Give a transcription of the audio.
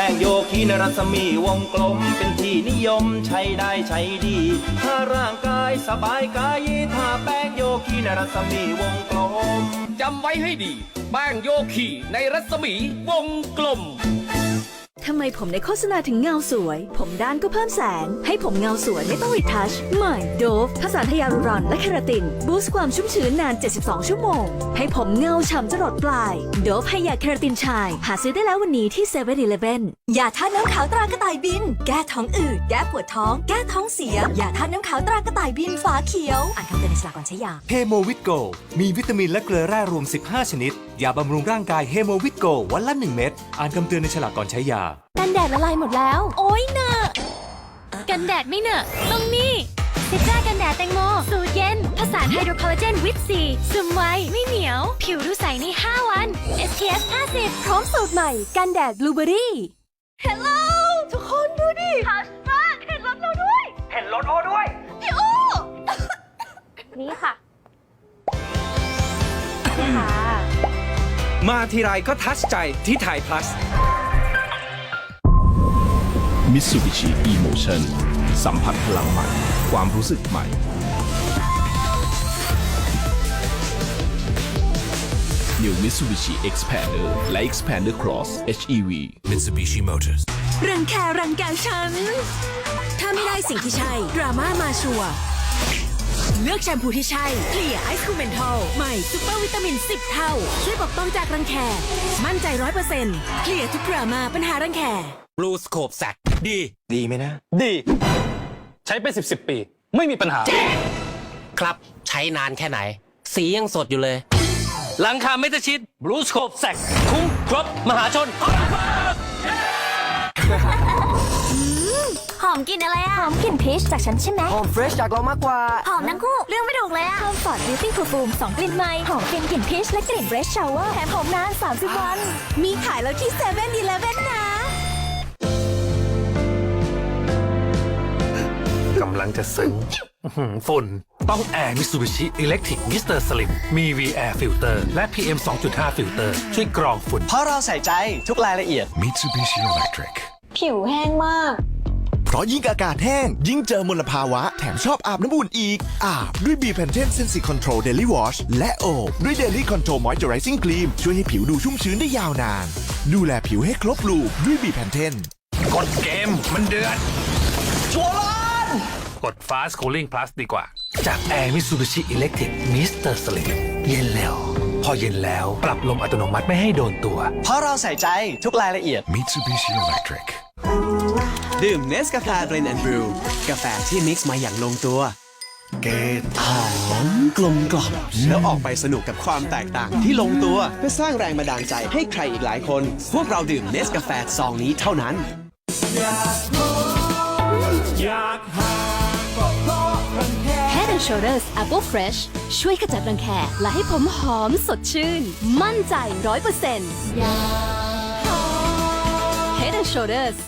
ป้งโยคีในรัศมีวงกลมเป็นที่นิยมใช้ได้ใช้ดี ถ้าร่างกายสบายกายถ้าแป้งโยคีในรัศมีวงกลมจำไว้ให้ดีแป้งโยคีในรัศมีวงกลม ทำไมผมในโฆษณาถึงเงาสวย ผมด้านก็เพิ่มแสง ให้ผมเงาสวยไม่ต้องรีทัช ใหม่โดฟผสานไฮยาลูรอนและเคราติน บูสต์ความชุ่มชื้นนาน 72 ชั่วโมง ให้ผมเงาฉ่ำจรดปลาย โดฟไฮยาเคราตินชาย หาซื้อได้แล้ววันนี้ที่7 e เ e ่ e ออย่าทาน้ำขาวตรากระต่ายบิน แก้ท้องอืด แก้ปวดท้อง แก้ท้องเสีย อย่าทาน้ำขาวตรากระต่ายบินฝาเขียว อ่านคำเตือนในฉลากก่อนใช้ยา เฮโมวิตโก มีวิตามินและเกลือแร่รวม 15 ชนิด ยาบำรุงร่างกายเฮโมวิตโกวันละ 1 เม็ด อ่านคำเตือนในฉลากก่อนใช้ยา กันแดดละลายหมดแล้ว โอ๊ยเนอะกันแดดไม่เนอะต้องนี่ซิตรากันแดดแตงโม สูตรเย็น ผสานไฮโดรคอลลาเจนวิตซีซึมไว ไม่เหนียว ผิวดูใสใน 5 วัน SPF 50 พร้อมสูตรใหม่ กันแดดบลูเบอรี่ Hello ทุกคนดูดิทัชมากเห็นรถเราด้วย เห็นรถโอด้วยพี่โอ้นี่ค่ะ มาทีไรก็ทัชใจที่ไทยพลัสมิตซูบิชิ Emotion สัมผัสพลังใหม่ ความรู้สึกใหม่ New Mitsubishi Expander และ Expander Cross HEV Mitsubishi Motors รังแครังแกฉัน ถ้าไม่ได้สิ่งที่ใช่ ดราม่ามาชัวร์ เลือกแชมพูที่ใช่เคลียร์ไอซ์คูเมนทอลใหม่ซุปเปอร์วิตามิน 10 เท่า ช่วยปกป้องจากรังแค มั่นใจร้อยเปอร์เซ็นต์เคลียร์ทุกดราม่าปัญหารังแคบลูสโคปแซกดี ดีไหมนะ ดี ใช้เป็นสิบสิบปี ไม่มีปัญหา ครับใช้นานแค่ไหน สียังสดอยู่เลย หลังคาเมตาชิดบลูสโคปแซกคุ้มครบ มหาชน อมกลินอะไรอะหอมกลิ่นพีชจากฉันใช่ไหมหอมเฟรชจากเรามากกว่าหอมทั้งคู่เรื่องไม่ถูกเลยอะคอมฟอร์ตบิวตี้เพอร์ฟูมสองกลิ่นใหม่หอมเป็นกลิ่นพีชและกลิ่นเบรชชาวเวอร์แถมหอมนาน 30 วัน มีขายแล้วที่7 e เ e ่ e อนะกำลังจะซึ้งอื้อหือฝุ่น ต้องแอร์มิ s ูบิชิอิเล็กทริกมิสเตอร์สลิมมี V-Air Filter และ PM 2.5 Filter ช่วยกรองฝุ่น เพราะเราใส่ใจทุกรายละเอียด Mitsubishi Electric ผิวแห้งมากเพ ราะยิ่งอากาศแห้ง ยิ่งเจอมลภาวะ แถมชอบอาบน้ำอุ่นอีก อาบด้วย B p a n t e n Sensi Control Daily Wash และโอบด้วย Daily Control Moisturizing Cream ช่วยให้ผิวดูชุ่มชื้นได้ยาวนาน ดูแลผิวให้ครบลูปด้วย B p a n t e n กดเกมมันเดือดชัวร์ล้านกด Fast Cooling Plus ดีกว่า จากแอร์มิ s ูบิชิอิเล็กทริกมิสเตอร์สลิมเย็นแล้ว พอเย็นแล้วปรับลมอัตโนมัติไม่ให้โดนตัว เพราะเราใส่ใจทุกรายละเอียด Mitsubishi Electric ดื่มเนสกาแฟเบรนแอนด์บรูกาแฟที่มิกซ์มาอย่างลงตัว เกตหอมกลมกล่อมแล้วออกไปสนุกกับความแตกต่างที่ลงตัว เพื่อสร้างแรงบันดาลใจให้ใครอีกหลายคน พวกเราดื่มเนสกาแฟซองนี้เท่านั้น Head and Shoulders Apple Fresh ช่วยขจัดรังแคและให้ผมหอมสดชื่น มั่นใจร้อยเปอร์เซ็นต์ Head and Shoulders